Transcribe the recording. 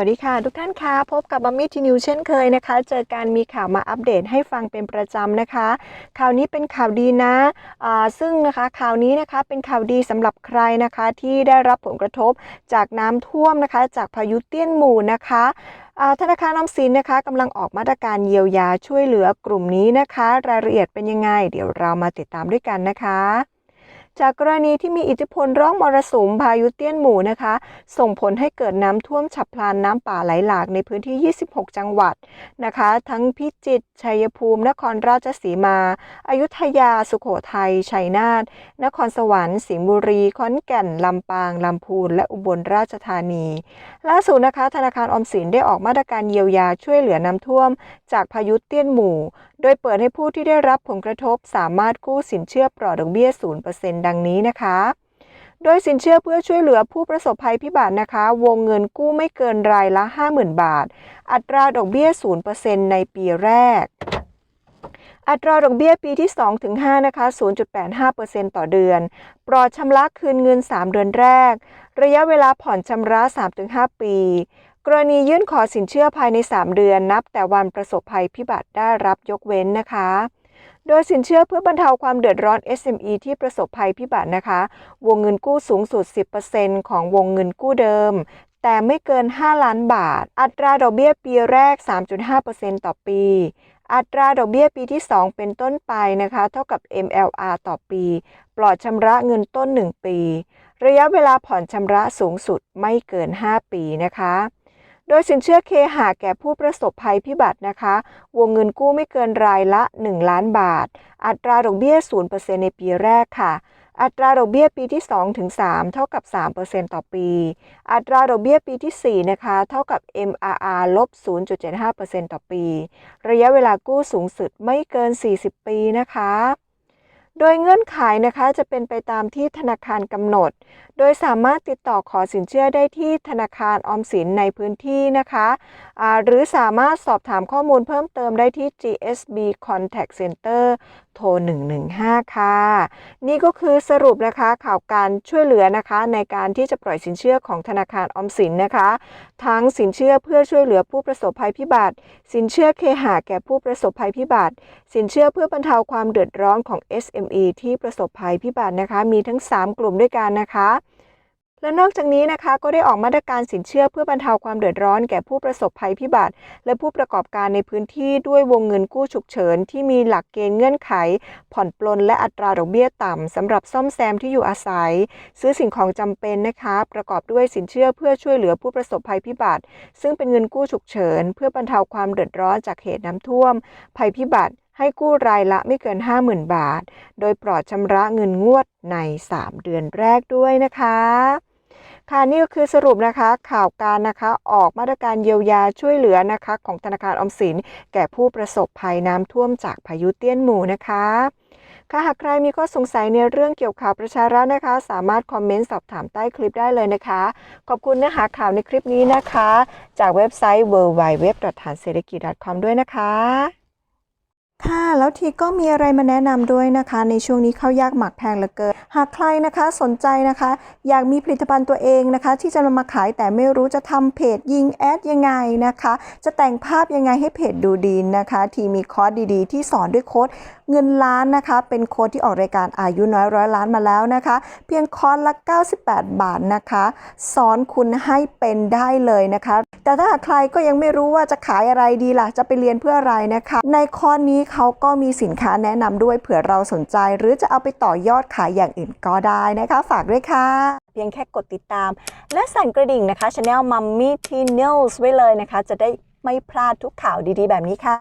วัสดีค่ะ ทุกท่านคะพบกับบัมมี่ทีนิวเช่นเคยนะคะ เจอการมีข่าวมาอัปเดตให้ฟังเป็นประจำนะคะ ข่าวนี้เป็นข่าวดีนะอ่าซึ่งนะคะข่าวนี้นะคะเป็นข่าวดีสำหรับใครนะคะที่ได้รับผลกระทบจากน้ำท่วมนะคะ จากพายุเตี้ยนหมู่นะคะธนาคารออมสินนะคะกำลังออกมาตรการเยียวยาช่วยเหลือกลุ่มนี้นะคะ รายละเอียดเป็นยังไง เดี๋ยวเรามาติดตามด้วยกันนะคะ จากกรณีที่มีอิทธิพลร่องมรสุมพายุเตี้ยนหมู่นะคะ ส่งผลให้เกิดน้ำท่วมฉับพลันน้ำป่าไหลหลากในพื้นที่ 26 จังหวัดนะคะ ทั้งพิจิตรชัยภูมิ นครราชสีมา อยุธยา สุโขทัย ชัยนาท นครสวรรค์ สิงห์บุรี ขอนแก่น ลำปาง ลำพูน และอุบลราชธานี ล่าสุดนะคะ ธนาคารออมสินได้ออกมาตรการเยียวยาช่วยเหลือน้ำท่วม จากพายุเตี้ยนหมู่โดยเปิดให้ผู้ที่ได้รับผลกระทบสามารถกู้สินเชื่อปลอดดอกเบี้ย 0%ดังนี้นะคะ โดยสินเชื่อเพื่อช่วยเหลือผู้ประสบภัยพิบัตินะคะ วงเงินกู้ไม่เกินรายละ 50,000 บาท อัตราดอกเบี้ย 0%ในปีแรกอัตราดอกเบี้ยปีที่ 2 ถึง 5 นะคะ 0.85%ต่อเดือน ปลอดชำระคืนเงิน 3 เดือนแรก ระยะเวลาผ่อนชำระ 3-5 ปี กรณียื่นขอสินเชื่อภายใน 3 เดือนนับ แต่วันประสบภัยพิบัติได้รับยกเว้นนะคะ โดยสินเชื่อเพื่อบรรเทาความเดือดร้อน SME ที่ประสบภัยพิบัตินะคะ วงเงินกู้สูงสุด 10%ของวงเงินกู้เดิม แต่ไม่เกิน 5 ล้านบาท อัตราดอกเบี้ยปีแรก 3.5%ต่อปี อัตราดอกเบี้ยปีที่ 2 เป็นต้นไปนะคะ เท่ากับ MLR ต่อปี ปลอดชำระเงินต้น 1 ปี ระยะเวลาผ่อนชำระสูงสุดไม่เกิน 5 ปีนะคะ โดยสินเชื่อเคหะแก่ผู้ประสบภัยพิบัตินะคะ วงเงินกู้ไม่เกินรายละ 1 ล้านบาท อัตราดอกเบี้ย 0%ในปีแรกค่ะ อัตราดอกเบี้ยปีที่ 2 ถึง 3 เท่ากับ 3%ต่อปี อัตราดอกเบี้ยปีที่ 4 นะคะ เท่ากับ MRR ลบ 0.75%ต่อปี ระยะเวลากู้สูงสุดไม่เกิน 40 ปีนะคะ โดยเงื่อนไขนะคะจะเป็นไปตามที่ธนาคารกำหนด โดยสามารถติดต่อขอสินเชื่อได้ที่ธนาคารออมสินในพื้นที่นะคะะหรือสามารถสอบถามข้อมูลเพิ่มเติมได้ที่ GSB Contact Center โทร 115 ค่ะ นี่ก็คือสรุปนะคะข่าวการช่วยเหลือนะคะในการที่จะปล่อยสินเชื่อของธนาคารออมสินนะคะ ทั้งสินเชื่อเพื่อช่วยเหลือผู้ประสบภัยพิบัติ สินเชื่อเคหะแก่ผู้ประสบภัยพิบัติ สินเชื่อเพื่อบรรเทาความเดือดร้อนของ SME ที่ประสบภัยพิบัตินะคะ มีทั้ง 3 กลุ่มด้วยกันนะคะ และนอกจากนี้นะคะก็ได้ออกมาตรการสินเชื่อเพื่อบรรเทาความเดือดร้อนแก่ผู้ประสบภัยพิบัติ และผู้ประกอบการในพื้นที่ด้วยวงเงินกู้ฉุกเฉิน ที่มีหลักเกณฑ์เงื่อนไข ผ่อนปลนและอัตราดอกเบี้ยต่ำสำหรับซ่อมแซมที่อยู่อาศัย ซื้อสิ่งของจำเป็นนะคะ ประกอบด้วยสินเชื่อเพื่อช่วยเหลือผู้ประสบภัยพิบัติ ซึ่งเป็นเงินกู้ฉุกเฉิน เพื่อบรรเทาความเดือดร้อนจากเหตุน้ำท่วม ภัยพิบัติ ให้กู้รายละไม่เกิน 50,000 บาท โดยปลอดชำระเงินงวดใน 3 เดือนแรกด้วยนะคะ ค่ะนี่ก็คือสรุปนะคะข่าวการนะคะออกมาตรการเยียวยาช่วยเหลือนะคะ ของธนาคารออมสิน แก่ผู้ประสบภัยน้ำท่วมจากพายุเตี้ยนหมู่นะคะค่ะหากใครมีข้อสงสัยในเรื่องเกี่ยวกับข่าวประชารัฐนะคะ สามารถคอมเมนต์สอบถามใต้คลิปได้เลยนะคะ ขอบคุณเนื้อหาข่าวในคลิปนี้นะคะ จากเว็บไซต์ w w w t h a n s e r i k i c o m ด้วยนะคะ ค่ะ แล้วทีก็มีอะไรมาแนะนำด้วยนะคะ ในช่วงนี้ข้าวยากหมักแพงเหลือเกิน หากใครนะคะสนใจนะคะ อยากมีผลิตภัณฑ์ตัวเองนะคะ ที่จะนำมาขายแต่ไม่รู้จะทำเพจยิงแอดยังไงนะคะ จะแต่งภาพยังไงให้เพจดูดีนะคะ ทีมีคอร์สดีๆ ที่สอนด้วยโค้ดเงินล้านนะคะ เป็นโค้ดที่ออกรายการอายุน้อยร้อยล้านมาแล้วนะคะ เพียงคอร์สละ 98 บาทนะคะ สอนคุณให้เป็นได้เลยนะคะ แต่ถ้าหากใครก็ยังไม่รู้ว่าจะขายอะไรดีล่ะจะไปเรียนเพื่ออะไรนะคะ ในคอร์สนี้เขาก็มีสินค้าแนะนำด้วยเผื่อเราสนใจ หรือจะเอาไปต่อยอดขายอย่างอื่นก็ได้นะคะ ฝากด้วยค่ะ เพียงแค่กดติดตาม และสั่นกระดิ่งนะคะช anel Mummy T News ไว้เลยนะคะ จะได้ไม่พลาดทุกข่าวดีๆ แบบนี้ค่ะ